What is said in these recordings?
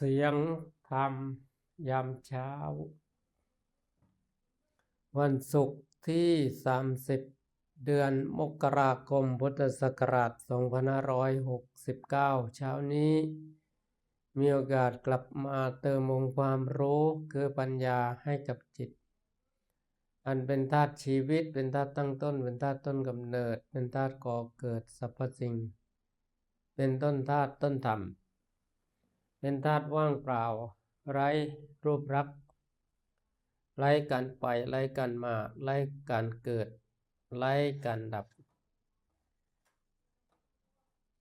สียงธรรมยามเช้า วันศุกร์ที่ 30 เดือนมกราคมพุทธศักราช 2569 เช้านี้ มีโอกาสกลับมาเติมองค์ความรู้คือปัญญาให้กับจิต อันเป็นธาตุชีวิตเป็นธาตุตั้งต้น เป็นธาตุต้นกำเนิด เป็นธาตุก่อเกิดสรรพสิ่ง เป็นต้นธาตุต้นธรรม เป็นธาตุว่างเปล่า ไร้รูปรักษ์ไร้การไปไร้การมาไร้การเกิดไร้การดับ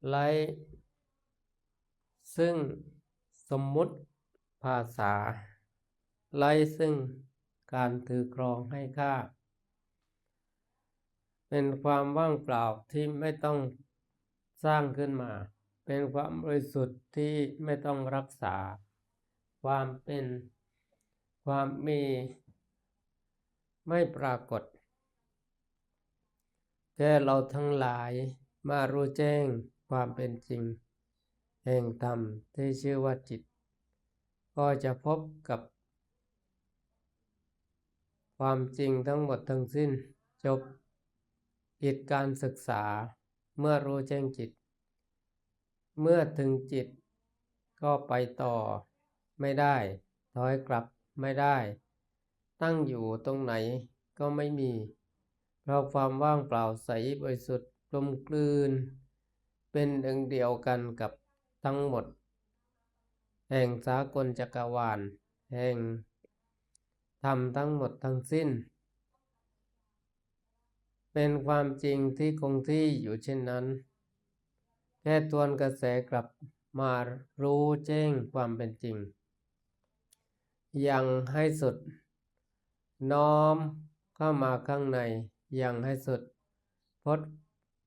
ไร้ซึ่งสมมุติภาษาไร้ซึ่งการถือครองให้ค่า เป็นความว่างเปล่าที่ไม่ต้องสร้างขึ้นมา เป็นความบริสุทธิ์ที่ไม่ต้องรักษา ความเป็นความมีไม่ปรากฏแค่เราทั้งหลายมารู้แจ้งความเป็นจริง แห่งธรรมที่ชื่อว่าจิต ก็จะพบกับ ความจริงทั้งหมดทั้งสิ้นจบกิจการศึกษาเมื่อรู้แจ้งจิต เมื่อถึงจิต ก็ไปต่อ ไม่ได้ ถอยกลับไม่ได้ ตั้งอยู่ตรงไหนก็ไม่มี เพราะความว่างเปล่าใสบริสุทธิ์กลมกลืน เป็นหนึ่งเดียวกันกับทั้งหมด แห่งสากลจักรวาล แห่งทำทั้งหมดทั้งสิ้น เป็นความจริงที่คงที่อยู่เช่นนั้น แค่ทวนกระแสกลับมารู้แจ้งความเป็นจริง ยังให้สุด น้อมเข้ามาข้างใน ยังให้สุด พบ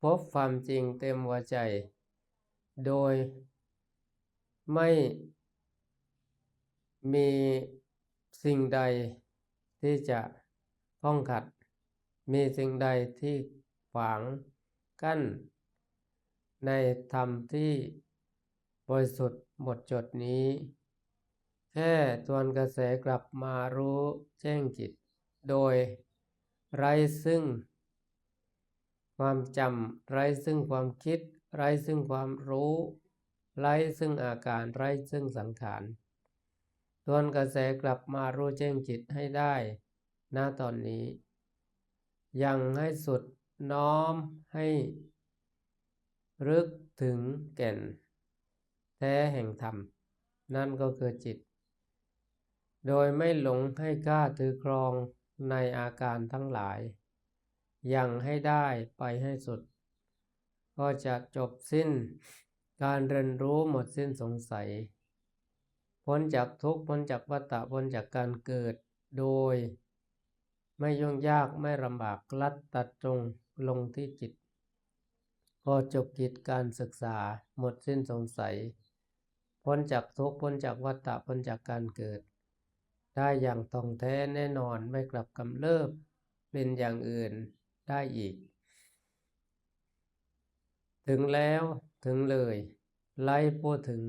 พบความจริงเต็มหัวใจ โดยไม่มีสิ่งใดที่จะป้องขัด มีสิ่งใดที่ขวางกั้น ในธรรมที่บริสุทธิ์หมดจดนี้ แค่ทวนกระแสกลับมารู้แจ้งจิต โดยไรซึ่ง ความจำไรซึ่งความคิด ไรซึ่งความรู้ไรซึ่งอาการไรซึ่งสังขารทวนกระแสกลับมารู้แจ้งจิตให้ได้ณตอนนี้ ยังให้สุดน้อมให้ รึกถึงแก่น แท้แห่งธรรม นั่นก็คือจิต โดยไม่หลงให้กล้าถือครองในอาการทั้งหลาย ยังให้ได้ไปให้สุด ก็จะจบสิ้นการเรียนรู้หมดสิ้นสงสัย พ้นจากทุกข์พ้นจากวัฏฏะพ้นจากการเกิด โดย ไม่ยุ่งยากไม่ลำบากลัดตัดตรงลงที่จิต ก็จบกิจการศึกษาหมดสิ้นสงสัย พ้นจากทุกพ้นจากวัฏฏะพ้นจากการเกิด ได้อย่างตรงแท้แน่นอนไม่กลับกำเริบเป็นอย่างอื่นได้อีก ถึงแล้วถึงเลย ไล่พูดถึง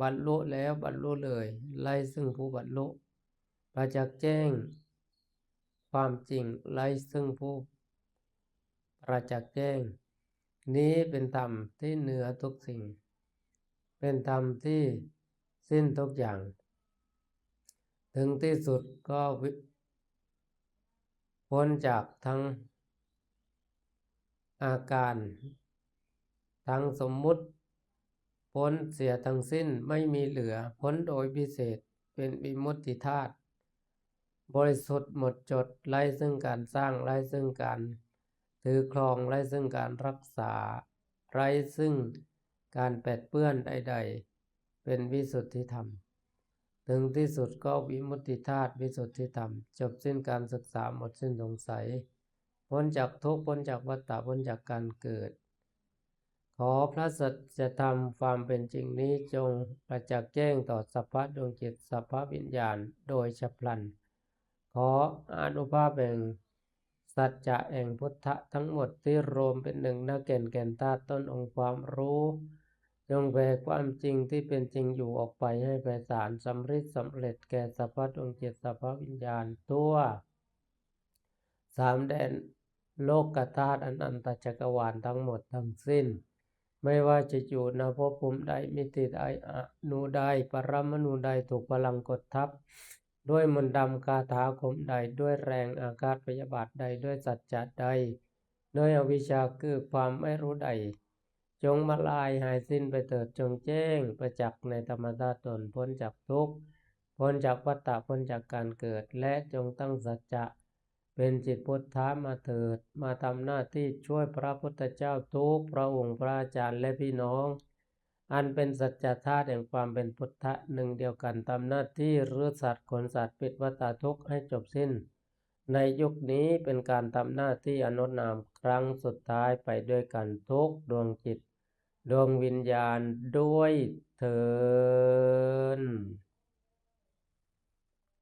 บรรลุแล้วบรรลุเลย ไล่ซึ่งผู้บรรลุประจักษ์แจ้ง ความจริงไล่ซึ่งผู้ประจักษ์แจ้ง นี้เป็นธรรมที่เหนือทุกสิ่ง เป็นธรรมที่สิ้นทุกอย่าง ถึงที่สุดก็พ้นจากทั้งอาการ ทั้งสมมุติ พ้นเสียทั้งสิ้นไม่มีเหลือ พ้นโดยพิเศษเป็นวิมุตติธาตุบริสุทธิ์หมดจดไร้ซึ่งการสร้างไร้ซึ่งการ ถือครองไร้ซึ่งการรักษา ไร้ซึ่งการแปดเปื้อนใด ๆ เป็นวิสุทธิธรรม ถึงที่สุดก็วิมุตติธาตุวิสุทธิธรรม จบสิ้นการศึกษาหมดสิ้นสงสัย พ้นจากทุกข์พ้นจากวัฏฏะพ้นจากการเกิด ขอพระสัจธรรมความเป็นจริงนี้จงประจักษ์แจ้งต่อสัพพะดวงจิตสัพพะวิญญาณโดยฉับพลัน ขออนุภาพแห่ง สัจจะแห่งพุทธะทั้งหมดที่รวมเป็นหนึ่งนักเก่นแก่นตาต้นองค์ความรู้จงแผ่ความจริงที่เป็นจริงอยู่ออกไปให้ไพศาลสำฤทธิ์สำเร็จแก่สรรพดวงจิตสรรพวิญญาณทั่วสามแดนโลกกธาตุอันอันตจักรวาลทั้งหมดทั้งสิ้น ไม่ว่าจะอยู่ณภพภูมิใดมิติใดอนุใดปรมาณูใดถูกพลังกดทับ ด้วยมนต์ดำคาถาคมใดด้วยแรงอาฆาตพยาบาทใดด้วยสัจจะใดด้วยอวิชชาคือความไม่รู้ใด จงมาลายหายสิ้นไปเถิดจงแจ้งประจักษ์ในธรรมชาติตนพ้นจากทุกข์พ้นจากวัฏฏะพ้นจากการเกิดและจงตั้งสัจจะเป็นจิตพุทธะมาเถิด มาทำหน้าที่ช่วยพระพุทธเจ้าทุกพระองค์พระอาจารย์และพี่น้อง อันเป็นสัจธาตุแห่งความเป็นพุทธะหนึ่งเดียวกันทำหน้าที่รือสัตว์ขนสัตว์ปิดวัตาทุกข์ให้จบสิ้น ในยุคนี้เป็นการทำหน้าที่อนุนามครั้งสุดท้ายไปด้วยกันทุกดวงจิต ดวงวิญญาณด้วยเถิด